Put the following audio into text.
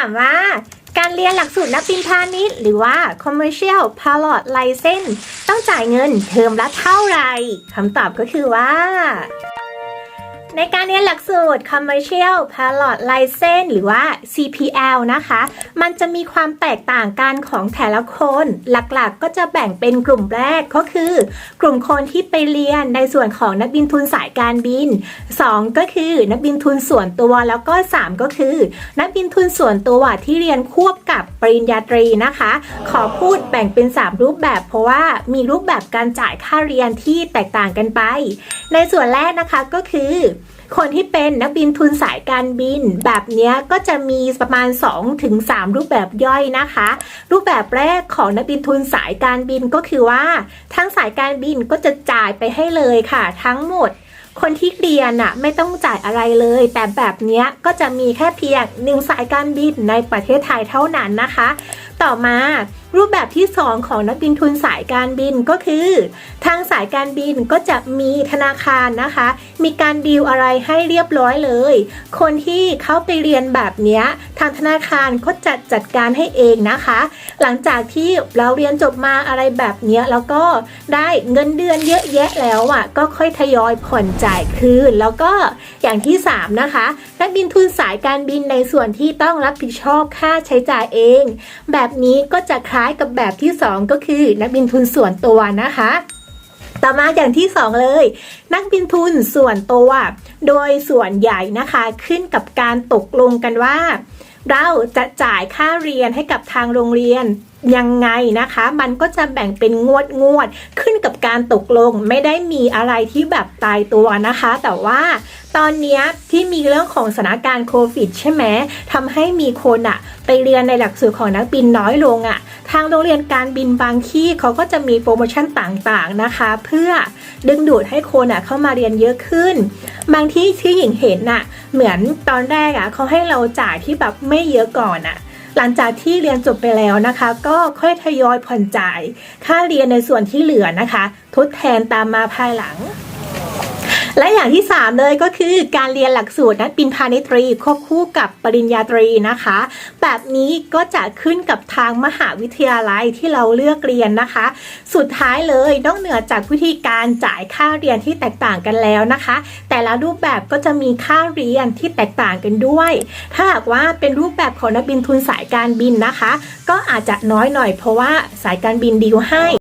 ามว่า การเรียนหลักสูตรนักบินพาณิชย์หรือว่า commercial pilot license ต้องจ่ายเงินเทอมละเท่าไหร่คำตอบก็คือว่า ในการเรียนหลักสูตร Commercial Pilot License หรือว่า CPL นะคะ มันจะมีความแตกต่างกันของแต่ละคน หลักๆก็จะแบ่งเป็นกลุ่มแรกก็คือ กลุ่มคนที่ไปเรียนในส่วนของนักบินทุนสายการบิน 2 ก็คือนักบินทุนส่วนตัวแล้วก็ 3 ก็คือ นักบินทุนส่วนตัวที่เรียนควบกับปริญญาตรีนะคะ ขอพูดแบ่งเป็น 3 รูปแบบ เพราะว่ามีรูปแบบการจ่ายค่าเรียนที่แตกต่างกันไป ในส่วนแรกนะคะก็คือ คนที่เป็นนักบินทุนสายการบิน แบบนี้ก็จะมีประมาณ 2-3ถึง3รูปแบบย่อยนะคะ รูปแบบแรกของนักบินทุนสายการบินก็คือว่าทั้งสายการบินก็จะจ่ายไปให้เลยค่ะ ทั้งหมดคนที่เรียนน่ะไม่ต้องจ่ายอะไรเลย แต่แบบนี้ก็จะมีแค่เพียงหนึ่งสายการบินในประเทศไทยเท่านั้นนะคะ ต่อมา รูปแบบที่ 2 ของนักบินทุนสายการบินก็คือ ทางสายการบินก็จะมีธนาคารนะคะ มีการดีลอะไรให้เรียบร้อยเลย คนที่เข้าไปเรียนแบบนี้ทางธนาคารก็จัดจัดการให้เองนะคะ หลังจากที่เราเรียนจบมาอะไรแบบนี้แล้วก็ได้เงินเดือนเยอะแยะแล้วอะก็ค่อยทยอยผ่อนจ่ายคืน แล้วก็อย่างที่ 3 นะคะ นักบินทุนสายการบินในส่วนที่ต้องรับผิดชอบค่าใช้จ่ายเอง แบบนี้ก็จะค้ายกับแบบที่ 2 ก็คือนักบินทุนส่วนตัวนะคะ ต่อมาอย่างที่ 2 เลย นักบินทุนส่วนตัว โดยส่วนใหญ่นะคะขึ้นกับการตกลงกันว่าเราจะจ่ายค่าเรียนให้กับทางโรงเรียนยังไงนะคะ มันก็จะแบ่งเป็นงวดงวดขึ้นกับการตกลงไม่ได้มีอะไรที่แบบตายตัวนะคะ แต่ว่าตอนนี้ที่มีเรื่องของสถานการณ์โควิดใช่ไหมทำให้มีคนอะไปเรียนในหลักสูตรของนักบินน้อยลงอะทางโรงเรียนการบินบางที่เขาก็จะมีโปรโมชั่นต่างๆนะคะ เพื่อดึงดูดให้คนอะเข้ามาเรียนเยอะขึ้น บางที่ที่หญิงเห็นน่ะ เหมือนตอนแรกอะเขาให้เราจ่ายที่แบบไม่เยอะก่อนอะหลังจากที่เรียนจบไปแล้วนะคะ ก็ค่อยทยอยผ่อนจ่าย ค่าเรียนในส่วนที่เหลือนะคะ ทดแทนตามมาภายหลัง และอย่างที่ 3 เลยก็คือการเรียนหลักสูตรนักบินพาณิชย์ตรีควบคู่กับปริญญาตรีนะคะ แบบนี้ก็จะขึ้นกับทางมหาวิทยาลัยที่เราเลือกเรียนนะคะ สุดท้ายเลยนอกเหนือจากวิธีการจ่ายค่าเรียนที่แตกต่างกันแล้วนะคะ แต่ละรูปแบบก็จะมีค่าเรียนที่แตกต่างกันด้วย ถ้าหากว่าเป็นรูปแบบของนักบินทุนสายการบินนะคะ ก็อาจจะน้อยหน่อยเพราะว่าสายการบินดีลให้